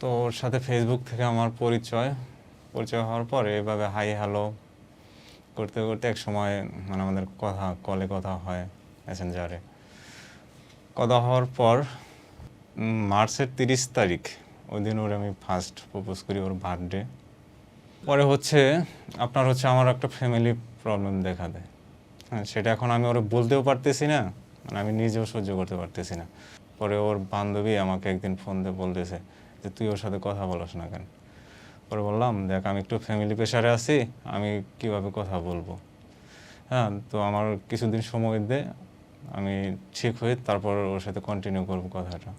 তো ওর সাথে ফেসবুক থেকে আমার পরিচয় পরিচয় হওয়ার পরে এভাবে হাই হ্যালো করতে করতে এক সময় মানে আমাদের কথা কলে কথা হয় মেসেঞ্জারে কথা হওয়ার পর মার্চের তিরিশ তারিখ, ওই দিন ওর আমি ফার্স্ট প্রপোজ করি ওর বার্থডে পরে হচ্ছে আপনার হচ্ছে আমার একটা ফ্যামিলি প্রবলেম দেখা দেয়। হ্যাঁ সেটা এখন আমি ওরা বলতেও পারতেছি না মানে আমি নিজেও সহ্য করতে পারতেছি না। পরে ওর বান্ধবী আমাকে একদিন ফোন দিয়ে বলতেছে যে তুই ওর সাথে কথা বলস না কেন? পরে বললাম দেখ আমি একটু ফ্যামিলি প্রেশারে আছি আমি কীভাবে কথা বলব? হ্যাঁ তো আমার কিছুদিন সময় দে আমি ঠিক হয়ে তারপর ওর সাথে কন্টিনিউ করব কথাটা।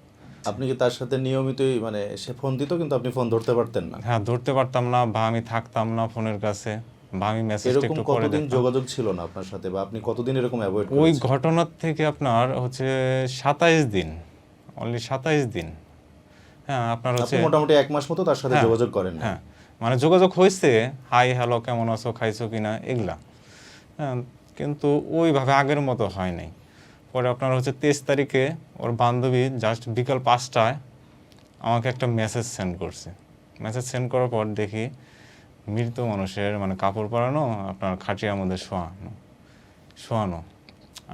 আপনি কি তার সাথে নিয়মিতই মানে সে ফোন দিত কিন্তু আপনি ফোন ধরতে পারতেন না? হ্যাঁ ধরতে পারতাম না বা আমি থাকতাম না ফোনের কাছে বা আমি মেসেজ একটু করে কতদিন যোগাযোগ ছিল না আপনার সাথে বা আপনি কতদিন এরকম অ্যাভয়েড ওই ঘটনার থেকে আপনার হচ্ছে সাতাইশ দিন। অনলি সাতাইশ দিন। হ্যাঁ আপনার হচ্ছে মোটামুটি এক মাস মতো তার সাথে হ্যাঁ, যোগাযোগ করেন হ্যাঁ মানে যোগাযোগ হয়েছে হাই হ্যালো কেমন আছো খাইছো কিনা? এগুলা। হ্যাঁ কিন্তু ওইভাবে আগের মতো হয় নাই। পরে আপনার হচ্ছে তেইশ তারিখে ওর বান্ধবী জাস্ট বিকাল পাঁচটায় আমাকে একটা মেসেজ সেন্ড করছে। মেসেজ সেন্ড করার পর দেখি মৃত মানুষের মানে কাপড় পরানো আপনার খাটিয়ার মধ্যে শোয়ানো শোয়ানো।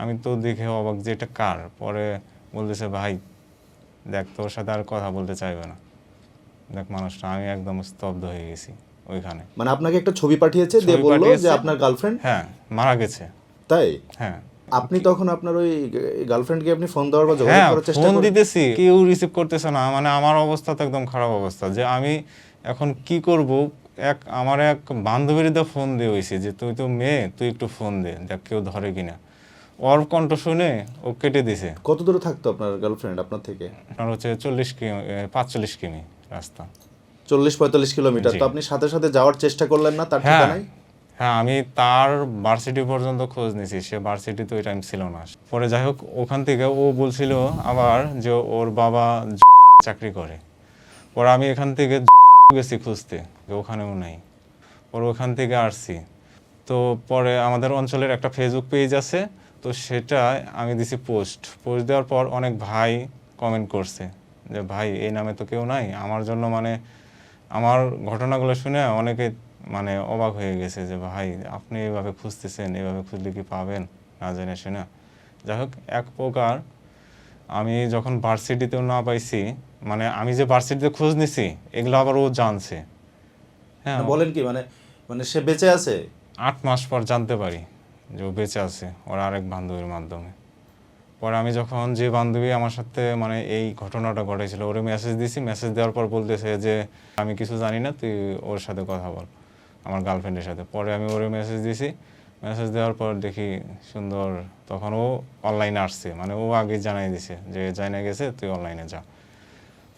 আমি তো দেখে অবাক যে এটা কার? পরে বলতেছে ভাই দেখ তোর সাথে আর কথা বলতে চাইবে না। দেখ মানুষটা আমি একদম স্তব্ধ হয়ে গেছি ওইখানে। মানে আপনাকে একটা ছবি পাঠিয়েছে দিয়ে বলল যে আপনার গার্লফ্রেন্ড হ্যাঁ মারা গেছে। তাই? হ্যাঁ। আপনি তখন আপনার ওই গার্লফ্রেন্ডকে আপনি ফোন দেওয়ার বা যোগাযোগ হ্যাঁ করার চেষ্টা ফোন দিতেছি কেউ রিসিভ করতেছে না। মানে আমার অবস্থা তো একদম খারাপ অবস্থা যে আমি এখন কি করব? এক আমার এক বান্ধবীর দা ফোন দিয়ে হয়েছে যে তুই তো মেয়ে তুই একটু ফোন দে দেখ কেউ ধরে কিনা। ওর কণ্ঠ শুনে ও কেটে দিছে। কত দূরে থাকতো আপনার গার্লফ্রেন্ড আপনার থেকে? আপনার হচ্ছে চল্লিশ কিমি পাঁচচল্লিশ কিমি রাস্তা। চল্লিশ পঁয়তাল্লিশ কিলোমিটার। তো আপনি সাথে সাথে যাওয়ার চেষ্টা করলেন না তার হ্যাঁ। ঠিকানায়? হ্যাঁ আমি তার ভার্সিটি পর্যন্ত খোঁজ নিয়েছি সে ভার্সিটি তো ওই টাইম ছিল না। পরে যাই হোক ওখান থেকে ও বলছিল আবার যে ওর বাবা চাকরি করে। পরে আমি এখান থেকে গেছি খুঁজতে ওখানেও নাই। পরে ওখান থেকে আসছি। তো পরে আমাদের অঞ্চলের একটা ফেসবুক পেজ আছে। তো সেটা আমি দিছি পোস্ট। পোস্ট দেওয়ার পর অনেক ভাই কমেন্ট করছে যে ভাই এই নামে তো কেউ নাই। আমার জন্য মানে আমার ঘটনাগুলো শুনে অনেকে মানে অবাক হয়ে গেছে যে ভাই আপনি এভাবে খুঁজতেছেন এভাবে খুঁজলে কি পাবেন? না জেনে শুনে যাই হোক এক প্রকার আমি যখন ভার্সিটিতেও না পাইছি মানে আমি যে ভার্সিটিতে খোঁজ নিছি এগুলো আবার ও জানছে। হ্যাঁ। বলেন কি মানে মানে সে বেঁচে আছে? আট মাস পর জানতে পারি। যে ও বেঁচে আছে, ওর আরেক বান্ধবীর মাধ্যমে। পরে আমি যখন যে বান্ধবী আমার সাথে মানে এই ঘটনাটা ঘটেছিল, ওরে মেসেজ দিছি মেসেজ দেওয়ার পর বলতেছে যে, আমি কিছু জানি না, তুই ওর সাথে কথা বল, আমার গার্লফ্রেন্ডের সাথে। পরে আমি ওরে মেসেজ দিছি মেসেজ দেওয়ার পর দেখি সুন্দর, তখন ও অনলাইনে আসছে মানে ও আগে জানাই দিছে যে, জানা গেছে, তুই অনলাইনে যা।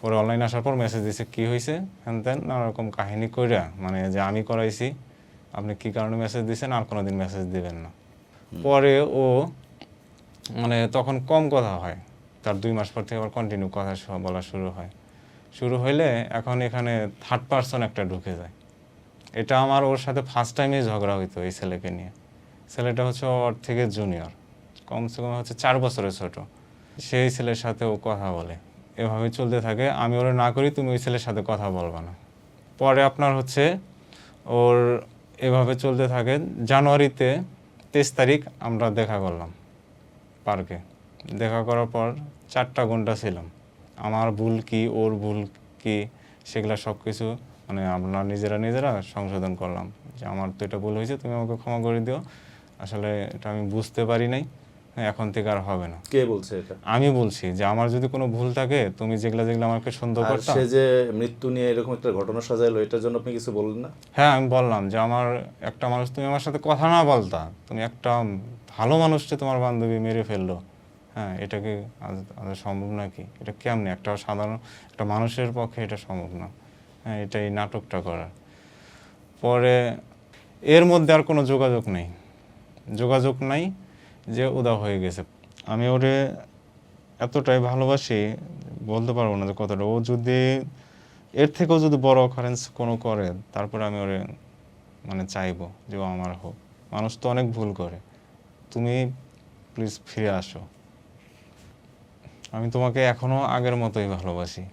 পরে অনলাইনে আসার পর মেসেজ দিছে, কি হয়েছে হ্যান ত্যান নানা রকম কাহিনী কইরা মানে যে আমি করাইছি আপনি কি কারণে মেসেজ দিচ্ছেন আর কোনোদিন মেসেজ দিবেন না। পরে ও মানে তখন কম কথা হয়। তার দুই মাস পর থেকে আবার কন্টিনিউ কথা বলা শুরু হয়। শুরু হইলে এখন এখানে থার্ড পার্সন একটা ঢুকে যায়। এটা আমার ওর সাথে ফার্স্ট টাইমেই ঝগড়া হইতো এই ছেলেকে নিয়ে। ছেলেটা হচ্ছে ওর থেকে জুনিয়র কমসে কম হচ্ছে চার বছরের ছোট। সেই ছেলের সাথে ও কথা বলে। এভাবে চলতে থাকে। আমি ওরা না করি, তুমি ওই ছেলের সাথে কথা বলবা না। পরে আপনার হচ্ছে ওর এভাবে চলতে থাকে জানুয়ারিতে তেইশ তারিখ আমরা দেখা করলাম পার্কে। দেখা করার পর চারটা ঘণ্টা ছিলাম। আমার ভুল কি, ওর ভুল কি, সেগুলো সব কিছু মানে আমরা নিজেরা নিজেরা সংশোধন করলাম। যে আমার তো এটা ভুল হয়েছে, তুমি আমাকে ক্ষমা করে দিও। আসলে এটা আমি বুঝতে পারি নাই। এখন থেকে আর হবে না। কে বলছে এটা? আমি বলছি যে আমার যদি কোনো ভুল থাকে তুমি যেগুলা যেগুলো আমাকে সুন্দর আর করতাম সে যে মৃত্যু নিয়ে এরকম একটা ঘটনা সাজাইলো এটার জন্য আপনি কিছু বললেন না? হ্যাঁ আমি বললাম যে আমার একটা মানুষ তুমি আমার সাথে কথা না বলতা তুমি একটা ভালো মানুষকে তোমার বান্ধবী মেরে ফেলল। হ্যাঁ এটা কি আজ- আজ সম্ভব নাকি? এটা কেমনে? একটা সাধারণ একটা মানুষের পক্ষে এটা সম্ভব না। হ্যাঁ এটা এই নাটকটা করা। পরে এর মধ্যে আর কোনো যোগাযোগ নেই। যোগাযোগ নাই। যে উদা হয়ে গেছে। আমি ওরে এতটাই ভালোবাসি, বলতে পারব না যে কতটা। ও যদি, এর থেকেও যদি বড় অকারেন্স কোনো করে, তারপরে আমি ওরে মানে চাইব যে ও আমার হোক। মানুষ তো অনেক ভুল করে। তুমি প্লিজ ফিরে আসো। আমি তোমাকে এখনও আগের মতোই ভালোবাসি।